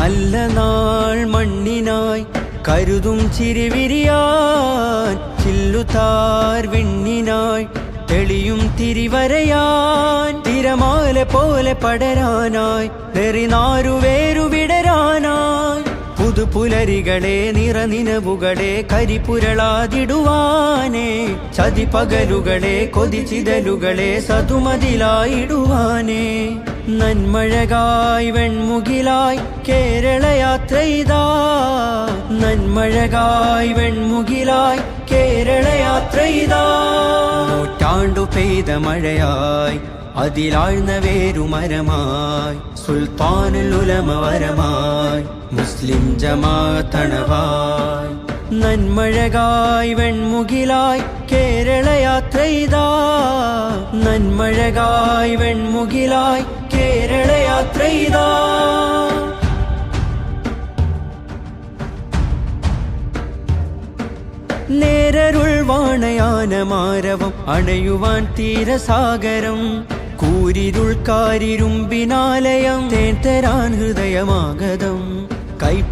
നല്ല നാൾ മണ്ണിനായി കരുതും ചിരിവിരിയാൻ ചില്ലുതാർ വിണ്ണിനായി തെളിയും തിരിവരയാൻ തിരമാല പോലെ പടരാനായി നെറിനാരുവേരുവിടരാനായി പുതുപുലരികളെ നിറനിനവുകളെ കരിപുരളാതിടുവാനേ ചതിപകലുകളെ കൊതിച്ചിതലുകളെ സതുമതിലായിടുവാനേ നന്മഴകായി വെൺമുകിലായി കേരള യാത്രയിതാ നന്മഴകായി വെൺമുകിലായി കേരള യാത്രയിതാ നൂറ്റാണ്ടു പെയ്ത മഴയായി അതിലാഴ്ന്ന വേരുമരമായി സുൽത്താനുൽ ഉലമവരമായി മുസ്ലിം ജമാതണവായി നന്മഴകായി വെൺമുകിലായി കേരള യാത്രയിതാ നന്മഴകായി വെൺമുകിലായി കേരള യാത്രയിതാ നേരരുൾ വാണയാനമാരവം അണയുവാൻ തീരസാഗരം. കൂരിരുൾ കാരിരുമ്പിനാലയം തേൻ തരാൻ ഹൃദയമാഗതം. കൈപ്പി